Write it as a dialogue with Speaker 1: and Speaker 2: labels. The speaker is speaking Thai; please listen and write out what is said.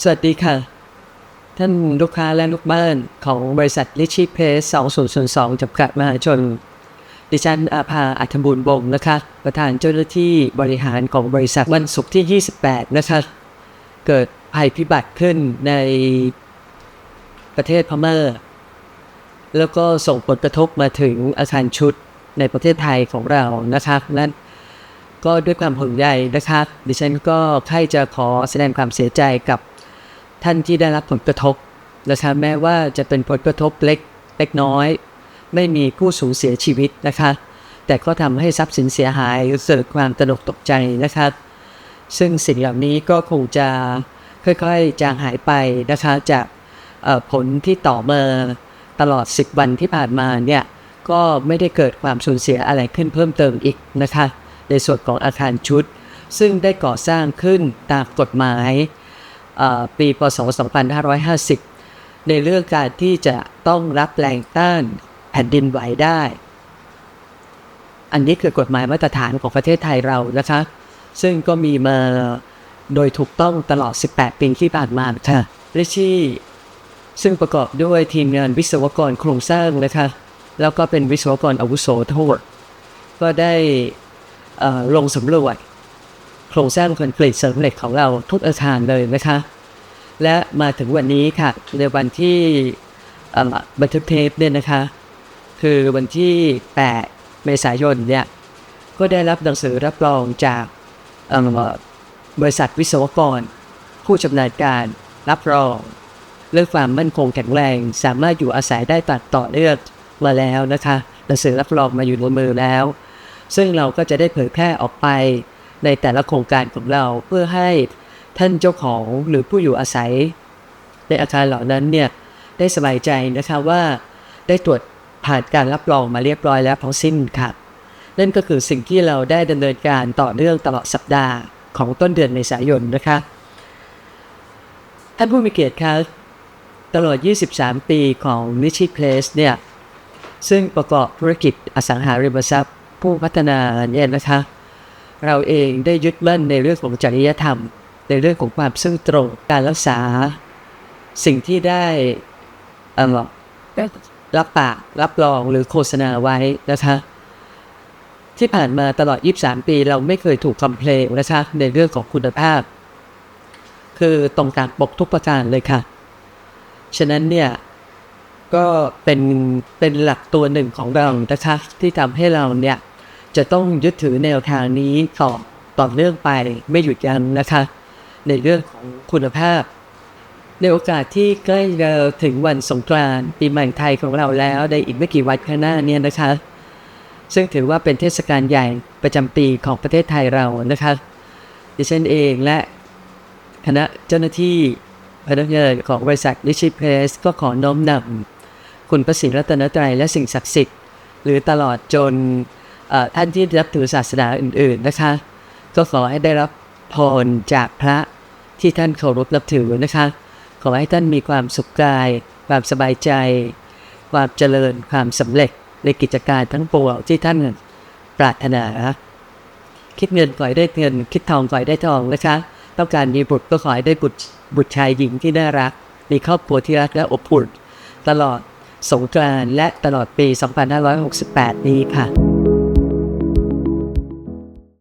Speaker 1: สวัสดีค่ะ ท่านลูกค้าและลูกบ้านของบริษัทลิชิเพส2002จำกัดมหาชน ดิฉันอาภาอัธบุญบงนะคะ ประธานเจ้าหน้าที่บริหารของบริษัทวันศุกร์ที่ 28 นะคะ เกิดภัยพิบัติขึ้นในประเทศพม่าแล้วก็ส่งผลกระทบมาถึงอาคารชุดในประเทศไทยของเรานะคะนั้นก็ด้วยความห่วงใยนะคะ ดิฉันก็ใครจะขอแสดงความเสียใจกับ ท่านที่ได้รับผลกระทบนะคะแม้ว่าจะเป็นผลกระทบเล็กเล็กน้อย ไม่มีผู้สูญเสียชีวิตนะคะ แต่ก็ทำให้ทรัพย์สินเสียหายเกิดความตระหนกตกใจนะคะซึ่งสิ่งเหล่านี้ก็คงจะค่อยๆจางหายไปนะคะจากผลที่ต่อมาตลอด 10 วันที่ผ่านมาเนี่ยก็ไม่ได้เกิดความสูญเสียอะไรขึ้นเพิ่มเติมอีกนะคะ ในส่วนของอาคารชุด ซึ่งได้ก่อสร้างขึ้นตามกฎหมาย ปีพศ 2550 ในเรื่องการที่จะต้องรับแรงต้านแผ่นดินไหวได้ อันนี้คือกฎหมายมาตรฐานของประเทศไทยเรานะคะ ซึ่งก็มีมาโดยถูกต้องตลอด 18 ปีที่ผ่านมาค่ะริชี่ซึ่งประกอบด้วยทีมงานวิศวกรโครงสร้างนะคะแล้วก็เป็นวิศวกรอาวุโสทั้งหมดก็ได้ลงสำรวจ โครงสร้างคอนกรีตเสริมเหล็กของเราทุกอาคารเลยนะคะ และมาถึงวันนี้ค่ะ ในวันที่บันทึกเทปเนี่ยนะคะ คือวันที่ 8 เมษายนเนี่ย ก็ได้รับหนังสือรับรองจากบริษัทวิศวกร ผู้ชำนาญการรับรองเรื่องความมั่นคงแข็งแรง สามารถอยู่อาศัยได้ตัดต่อเนื่องมาแล้วนะคะหนังสือรับรองมาอยู่ในมือแล้ว ซึ่งเราก็จะได้เผยแพร่ออกไป ในแต่ละโครงการของเราเพื่อให้ท่านเจ้าของหรือผู้อยู่อาศัย ในอาคารเหล่านั้นเนี่ยได้สบายใจนะคะว่าได้ตรวจผ่านการรับรองมาเรียบร้อยแล้วทั้งสิ้นค่ะนั่นก็คือสิ่งที่เราได้ดำเนินการต่อเนื่องตลอดสัปดาห์ของต้นเดือนเมษายนนะคะท่านผู้มีเกียรติครับตลอด 23 ปีของนิชิเพลสเนี่ยซึ่งประกอบธุรกิจอสังหาริมทรัพย์ ผู้พัฒนาเนี่ยนะคะ เราเองได้ยึดมั่นในเรื่องของจริยธรรม ในเรื่องของความซื่อตรงการรักษา สิ่งที่ได้อรับปากรับรองหรือโฆษณาไว้นะคะที่ผ่านมาตลอด 23 ปี เราไม่เคยถูกคอมเพลนนะคะในเรื่องของคุณภาพ คือตรงตามปกทุกประการเลยค่ะ ฉะนั้นเนี่ย ก็เป็นเป็นหลักตัวหนึ่งของเรานะคะที่ทำให้เราเนี่ย จะต้องยึดถือแนวทางนี้ต่อต่อเนื่องไปไม่หยุดยั้งนะคะ ในเรื่องของคุณภาพ ในโอกาสที่ใกล้จะถึงวันสงกรานต์ปีใหม่ไทยของเราแล้วในอีกไม่กี่วันข้างหน้าเนี่ยนะคะ ซึ่งถือว่าเป็นเทศกาลใหญ่ประจำปีของประเทศไทยเรานะคะดิฉันเองและคณะเจ้าหน้าที่พนักงานของบริษัทลิชิเพสก็ขอน้อมนำคุณพระศรีรัตนตรัยและสิ่งศักดิ์สิทธิ์ หรือตลอดจน ท่านที่รับถือศาสนาอื่น ๆนะคะ ก็ขอให้ได้รับพรจากพระที่ท่านเคารพนับถือนะคะ ขอให้ท่านมีความสุขกาย ความสบายใจ ความเจริญความสำเร็จในกิจการทั้งปวงที่ท่านปรารถนาคิดเงินขอให้ได้เงิน คิดทองขอให้ได้ทองนะคะต้องการมีบุตรก็ขอให้ได้บุตรบุตรชายหญิงที่น่ารัก มีครอบครัวที่รักและอบอุ่นตลอดสงกรานต์และตลอดปี 2568 นี้ค่ะ